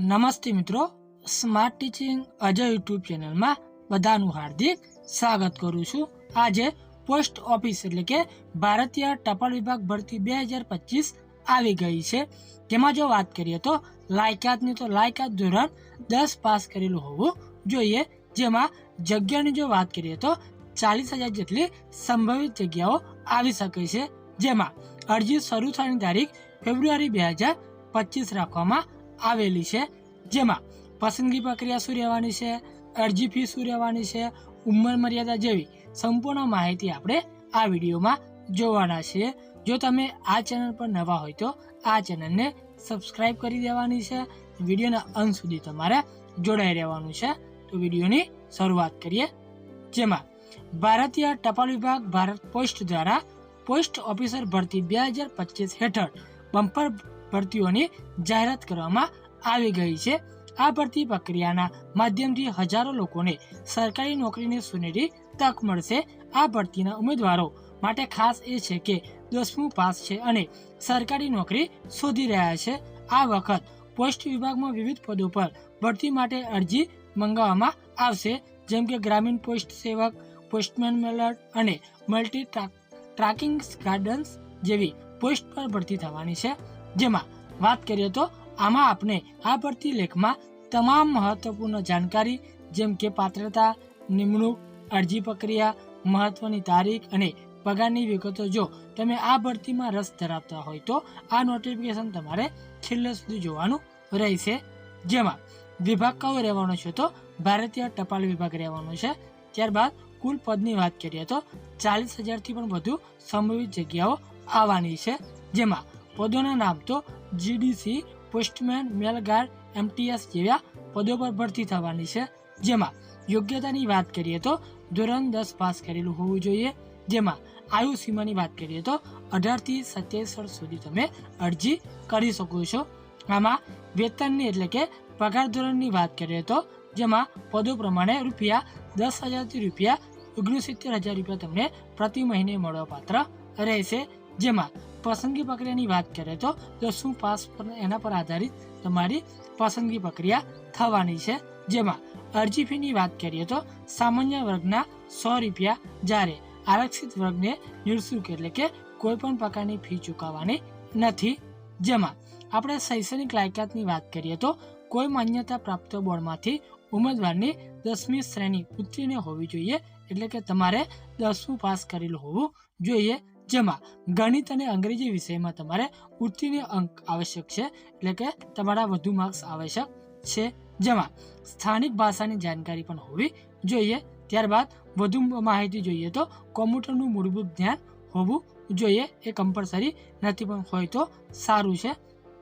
નમસ્તે મિત્રો. Smart teaching Ajay YouTube ચેનલમાં બધાનું હાર્દિક સ્વાગત કરું છું. આજે પોસ્ટ ઓફિસ એટલે કે ભારતીય ટપાલ વિભાગ ભરતી બે હજાર પચીસ આવી ગઈ છે. તેમાં જો વાત કરીએ તો લાયકાતની તો લાયકાત ધોરણ દસ પાસ કરેલું હોવું જોઈએ. જેમાં જગ્યાની જો વાત કરીએ તો ચાલીસ હજાર જેટલી સંભવિત જગ્યાઓ આવી શકે છે. જેમાં અરજી શરૂ થવાની તારીખ ફેબ્રુઆરી બે હજાર પચીસ રાખવામાં આવેલી છે. જેમાં પસંદગી પ્રક્રિયા શું રહેવાની છે? અરજી ફી શું રહેવાની છે? ઉંમર મર્યાદા જેવી સંપૂર્ણ માહિતી આપણે આ વિડીયોમાં જોવાના છીએ. જો તમે આ ચેનલ પર નવા હોય તો આ ચેનલને સબસ્ક્રાઈબ કરી દેવાની છે. વિડીયોના અંત સુધી તમારે જોડાઈ રહેવાનું છે. તો વિડીયોની શરૂઆત કરીએ. જેમાં ભારતીય ટપાલ વિભાગ, ભારત પોસ્ટ દ્વારા પોસ્ટ ઓફિસર ભરતી બે હજાર પચીસ હેઠળ બમ્પર ભરતીઓની જાહેરાત કરવામાં આવી ગઈ છે. આ ભરતી પ્રક્રિયાના માધ્યમથી હજારો લોકોને સરકારી નોકરીની સુનેરી તક મળશે. આ ભરતીના ઉમેદવારો માટે ખાસ એ છે કે દસમું પાસ છે અને સરકારી નોકરી શોધી રહ્યા છે. આ વખત પોસ્ટ વિભાગમાં વિવિધ પદો પર ભરતી માટે અરજી મંગાવવામાં આવશે. જેમ કે ગ્રામીણ પોસ્ટ સેવક, પોસ્ટમેન મેલર્ટ અને મલ્ટી ટ્રાકિંગ ગાર્ડન્સ જેવી પોસ્ટ પર ભરતી થવાની છે. જેમાં વાત કરીએ તો આમાં આપણે આ ભરતી લેખમાં તમામ મહત્વપૂર્ણ જાણકારી, જેમ કે પાત્રતા, નિમણૂક, અરજી પ્રક્રિયા, મહત્વની તારીખ અને પગારની વિગતો. જો તમે આ ભરતીમાં રસ ધરાવતા હોય તો આ નોટિફિકેશન તમારે છેલ્લે સુધી જોવાનું રહેશે. જેમાં વિભાગ કયો રહેવાનો છે તો ભારતીય ટપાલ વિભાગ રહેવાનો છે. ત્યારબાદ કુલ પદની વાત કરીએ તો ચાલીસ હજારથી પણ વધુ સંભવિત જગ્યાઓ આવવાની છે. જેમાં પદોના નામ તો જીડીસી પોસ્ટમેન મેલગાર્ડ એમટીએસ જેવા પદો પર ભરતી થવાની છે. જેમાં યોગ્યતાની વાત કરીએ તો ધોરણ દસ પાસ કરેલું હોવું જોઈએ. જેમાં આયુ સીમાની વાત કરીએ તો અઢારથી સત્યાવીસ સુધી તમે અરજી કરી શકો છો. આમાં વેતનની એટલે કે પગાર ધોરણની વાત કરીએ તો જેમાં પદો પ્રમાણે રૂપિયા દસ હજારથી રૂપિયા ઓગણસિત્તેર હજાર રૂપિયા તમને પ્રતિ મહિને મળવાપાત્ર રહેશે. જેમાં પસંદગી પ્રક્રિયાની વાત કરીએ તો દસમું પાસ એના પર આધારિત તમારી પસંદગી પ્રક્રિયા થવાની છે? જેમાં અરજી ફીની વાત કરીએ તો, સામાન્ય વર્ગના સો રૂપિયા જ્યારે આરક્ષિત વર્ગને નિઃશુલ્ક એટલે કે કોઈ પણ પ્રકારની ફી ચૂકવવાની નથી. જેમાં આપણે શૈક્ષણિક લાયકાતની વાત કરીએ તો, કોઈ માન્યતા પ્રાપ્ત બોર્ડમાંથી ઉમેદવારની દસમી શ્રેણી ઉત્તીર્ણ હોવી જોઈએ એટલે કે તમારે દસમું પાસ કરેલું હોવું જોઈએ. જેમાં ગણિત અને અંગ્રેજી વિષયમાં તમારે ઉત્તીર્ણ અંક આવશ્યક છે, એટલે કે તમારા વધુ માર્ક્સ આવશ્યક છે. જેમાં સ્થાનિક ભાષાની જાણકારી પણ હોવી જોઈએ. ત્યારબાદ વધુ માહિતી જોઈએ તો કોમ્પ્યુટરનું મૂળભૂત જ્ઞાન હોવું જોઈએ. એ કમ્પલસરી નથી પણ હોય તો સારું છે.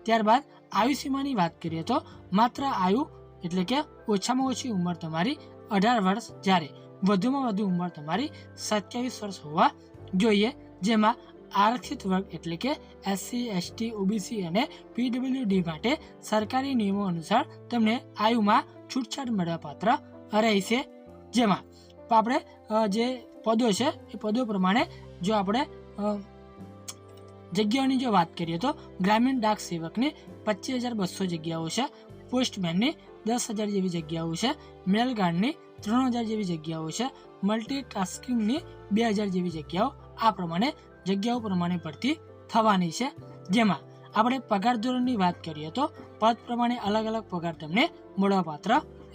ત્યારબાદ આયુ વાત કરીએ તો માત્ર આયુ એટલે કે ઓછામાં ઓછી ઉંમર તમારી અઢાર વર્ષ જ્યારે વધુમાં વધુ ઉંમર તમારી સત્યાવીસ વર્ષ હોવા જોઈએ. જેમાં આરક્ષિત વર્ગ એટલે કે એસસી એસટી ઓબીસી અને પીડબ્લ્યુડી માટે સરકારી નિયમો અનુસાર તમને આયુમાં છૂટછાટ મળવાપાત્ર રહેશે જેમાં આપણે જે પદો છે, એ પદો પ્રમાણે જો આપણે જગ્યાઓની જો વાત કરીએ તો ગ્રામીણ ડાક સેવકની પચીસ હજાર બસો જગ્યાઓ છે, પોસ્ટમેનની દસ હજાર જેવી જગ્યાઓ છે, મેલગાર્ડની ત્રણ હજાર જેવી જગ્યાઓ છે મલ્ટી ટાસ્કિંગની બે હજાર જેવી જગ્યાઓ આ પ્રમાણે જગ્યાઓ પ્રમાણે ભરતી થવાની છે. જેમાં આપણે પગાર ધોરણની વાત કરીએ તો પદ પ્રમાણે અલગ અલગ પગાર તમને મળવાપાત્ર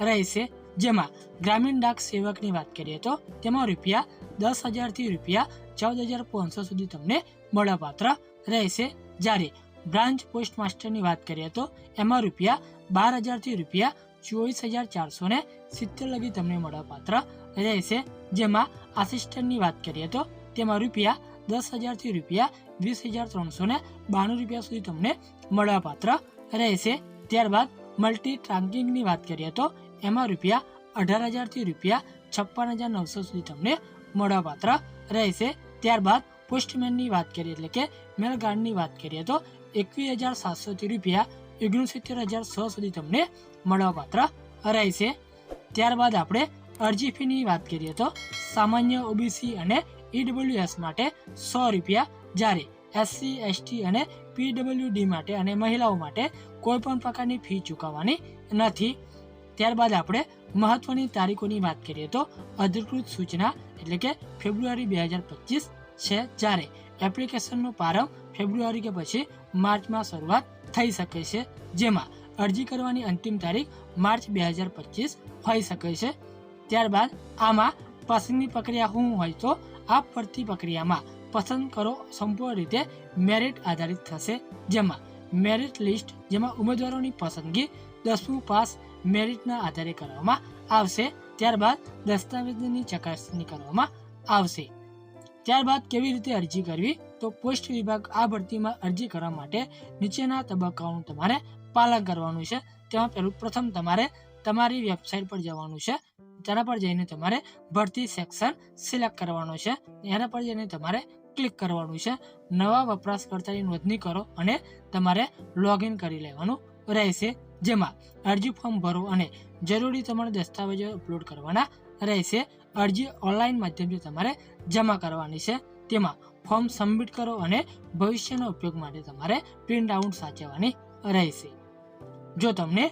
રહેશે. જેમાં ગ્રામીણ ડાક સેવકની વાત કરીએ તો તેમાં રૂપિયા દસ હજારથી રૂપિયા ચૌદ હજાર પાંચસો સુધી તમને મળવાપાત્ર રહેશે. જ્યારે બ્રાન્ચ પોસ્ટ માસ્ટરની વાત કરીએ તો એમાં રૂપિયા બાર હજારથી રૂપિયા ચોવીસ હજાર ચારસો ને સિત્તેર લગી તમને મળવાપાત્ર રહેશે. જેમાં આસિસ્ટન્ટની વાત કરીએ તો તેમાં રૂપિયા દસ હજારથી રૂપિયા વીસ હજાર ત્રણસો ને બાણું રૂપિયા સુધી તમને મળવાપાત્ર રહેશે. ત્યારબાદ મલ્ટી ટ્રાન્કિંગની વાત કરીએ તો એમાં રૂપિયા અઢાર હજારથી રૂપિયા છપ્પન હજાર નવસો સુધી તમને મળવાપાત્ર રહેશે. ત્યારબાદ પોસ્ટમેનની વાત કરીએ એટલે કે મેલગાર્ડની વાત કરીએ તો એકવીસ હજાર સાતસોથી રૂપિયા ઓગણસિત્તેર હજાર સો સુધી તમને મળવાપાત્ર રહેશે. ત્યારબાદ આપણે અરજી ફીની વાત કરીએ તો સામાન્ય ઓબીસી અને ઈડબ્લ્યુએસ માટે સો રૂપિયા જ્યારે એસસી એસટી અને પીડબ્લ્યુડી માટે અને મહિલાઓ માટે કોઈ પણ પ્રકારની ફી ચૂકવવાની નથી. ત્યારબાદ આપણે મહત્વની તારીખોની વાત કરીએ તો અધિકૃત સૂચના એટલે કે ફેબ્રુઆરી બે હજાર પચીસ છે જ્યારે એપ્લિકેશનનો પ્રારંભ ફેબ્રુઆરી કે પછી માર્ચમાં શરૂઆત થઈ શકે છે, જેમાં અરજી કરવાની અંતિમ તારીખ માર્ચ બે હજાર પચીસ હોઈ શકે છે. ત્યારબાદ આમાં પસંદની પ્રક્રિયા શું હોય તો આ ભરતી પ્રક્રિયામાં પસંદ કરો સંપૂર્ણ રીતે મેરિટ આધારિત થશે. જેમાં મેરિટ લિસ્ટ, જેમાં ઉમેદવારોની પસંદગી, દસમું પાસ મેરિટના આધારે કરવામાં આવશે. ત્યારબાદ દસ્તાવેજની ચકાસણી કરવામાં આવશે. ત્યારબાદ કેવી રીતે અરજી કરવી? તો પોસ્ટ વિભાગ આ ભરતીમાં અરજી કરવા માટે નીચેના તબક્કાઓનું તમારે પાલન કરવાનું છે. તેમાં પહેલું પ્રથમ તમારે તમારી વેબસાઇટ પર જવાનું છે. તેના પર જઈને તમારે ભરતી સેક્શન સિલેક્ટ કરવાનો છે. એના પર જઈને તમારે ક્લિક કરવાનું છે. નવા વપરાશકર્તાની નોંધણી કરો અને તમારે લોગિન કરી લેવાનું રહેશે. જેમાં અરજી ફોર્મ ભરો અને જરૂરી તમારે દસ્તાવેજો અપલોડ કરવાના રહેશે. અરજી ઓનલાઈન માધ્યમથી તમારે જમા કરવાની છે. તેમાં ફોર્મ સબમિટ કરો અને ભવિષ્યના ઉપયોગ માટે તમારે પ્રિન્ટ આઉટ સાચવવાની રહેશે. જો તમને